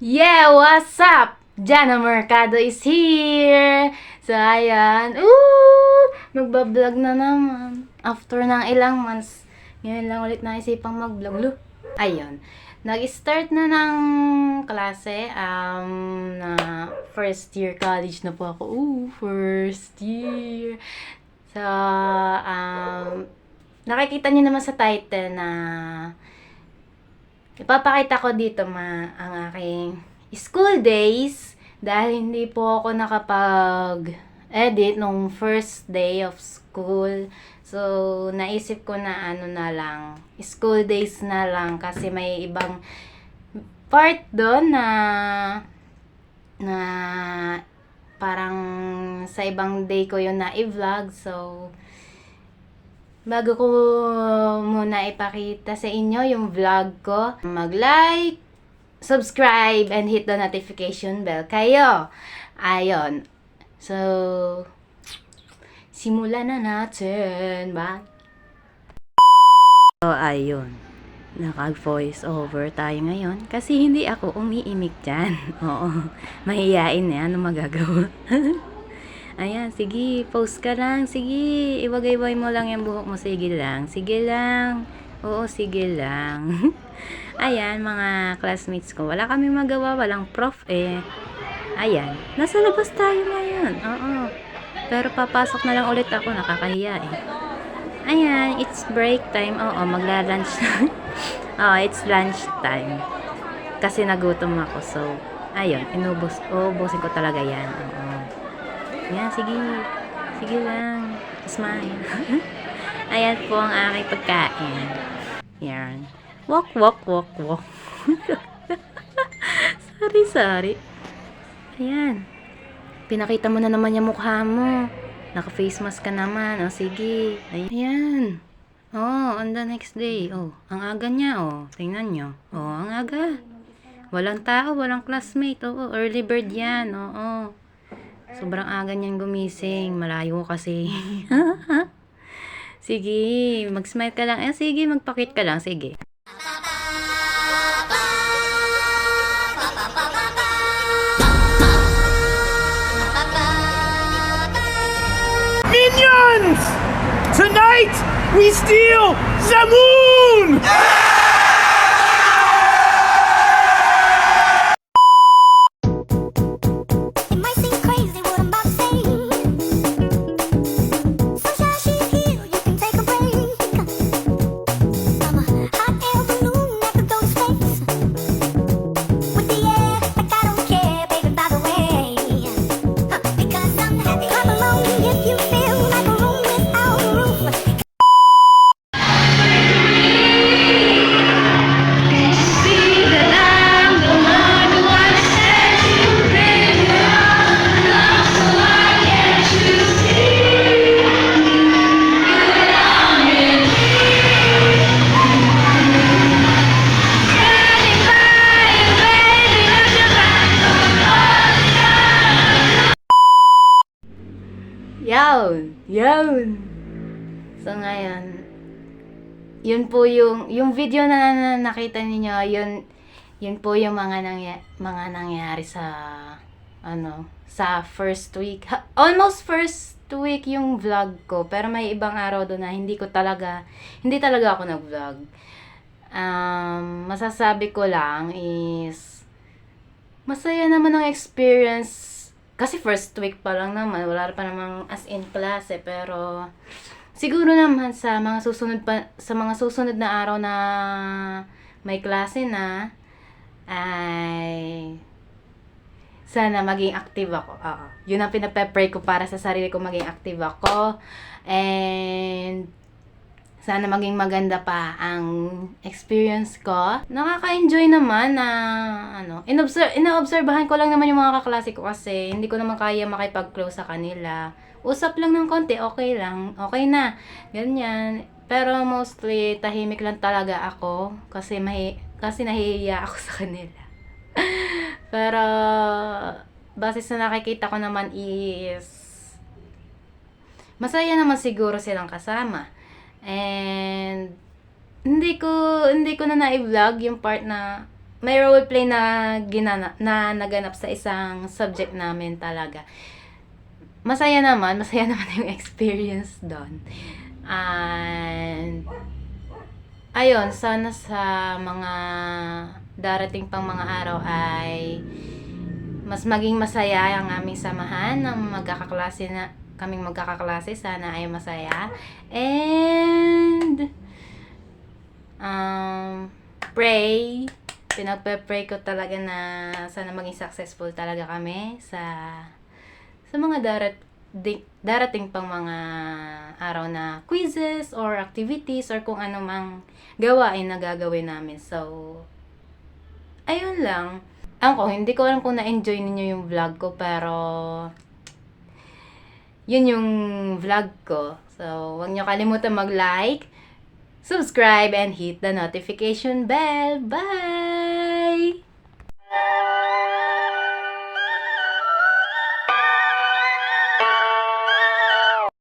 Yeah, what's up? Jana Mercado is here! So, ayan. Ooh! Magbablog na naman. After ng ilang months. Ngayon lang ulit naisipang mag-vlog. Lo. Ayun. Nag-start na ng klase. Um, na first year college na po ako. Ooh, first year. So, um, nakikita niyo naman sa title na Ipapakita ko dito ma ang aking school days dahil hindi po ako nakapag edit nung first day of school. So, naisip ko na ano na lang, school days na lang kasi may ibang part doon na na parang sa ibang day ko yun na i-vlog. So, Bago ko muna ipakita sa inyo yung vlog ko, mag-like, subscribe, and hit the notification bell kayo. Ayon. So, simulan na natin. Ba? So, ayun. Nakag-voice over tayo ngayon kasi hindi ako umiimik dyan. Oo. Mahiyain na. Ano magagawa? Ayan, sige, post ka lang. Sige, iwagay-way mo lang yung buhok mo. Sige lang. Sige lang. Oo, sige lang. Ayan, mga classmates ko. Wala kami magawa. Walang prof eh. Ayan. Nasa labas tayo ngayon. Oo. Pero papasok na lang ulit ako. Nakakahiya eh. Ayan, it's break time. Oo, magla-lunch. Oo, it's lunch time. Kasi nagutom ako. So, ayun, inubos. Ubusin ko talaga yan. Oo. Yan, sige. Sige lang. Smile. Ayan po ang aking pagkain. Yan. Walk, walk, walk, walk. sorry, sorry. Ayan. Pinakita mo na naman yung mukha mo. Naka-face mask ka naman. O, sige. Ayan. Oh, on the next day. Oh, ang aga niya. Oh, tingnan nyo. Oh, ang aga. Walang tao, walang classmate. Oo, early bird yan. Oo. Sobrang aga niyang gumising. Malayo kasi. sige, mag-smile ka lang. Eh, sige, magpakit ka lang. Sige. Minions! Tonight, we steal the moon! It Yun! Yun! So, ngayon, yun po yung, yung video na, na nakita ninyo, yun, yun po yung mga, nangya, mga nangyari sa, ano, sa first week. Ha- almost first week yung vlog ko, pero may ibang araw doon na hindi ko talaga, hindi talaga ako nag-vlog. Um, masasabi ko lang is, masaya naman ang experience kasi first week pa lang naman, wala pa namang as in klase, pero siguro naman sa mga susunod pa, sa mga susunod na araw na may klase na, ay sana maging active ako. Oo. Yun ang pinape-pray ko para sa sarili ko maging active ako. And sana maging maganda pa ang experience ko. Nakaka-enjoy naman na ano, inobserve inaobserbahan ko lang naman yung mga kaklase ko kasi hindi ko naman kaya makipag-close sa kanila. Usap lang ng konti, okay lang. Okay na. Ganyan. Pero mostly tahimik lang talaga ako kasi mahi kasi nahihiya ako sa kanila. Pero base sa nakikita ko naman is masaya naman siguro silang kasama. And hindi ko hindi ko na na-vlog yung part na may role play na ginana, na naganap sa isang subject namin talaga. Masaya naman, masaya naman yung experience doon. And ayun, sana sa mga darating pang mga araw ay mas maging masaya ang aming samahan ng magkakaklase na kaming magkakaklase sana ay masaya and um pray pinagpe-pray ko talaga na sana maging successful talaga kami sa sa mga darat di, darating pang mga araw na quizzes or activities or kung ano mang gawain na gagawin namin. So, ayun lang. Ako, hindi ko alam kung na-enjoy ninyo yung vlog ko, pero yun yung vlog ko. So, huwag nyo kalimutan mag-like, subscribe, and hit the notification bell. Bye!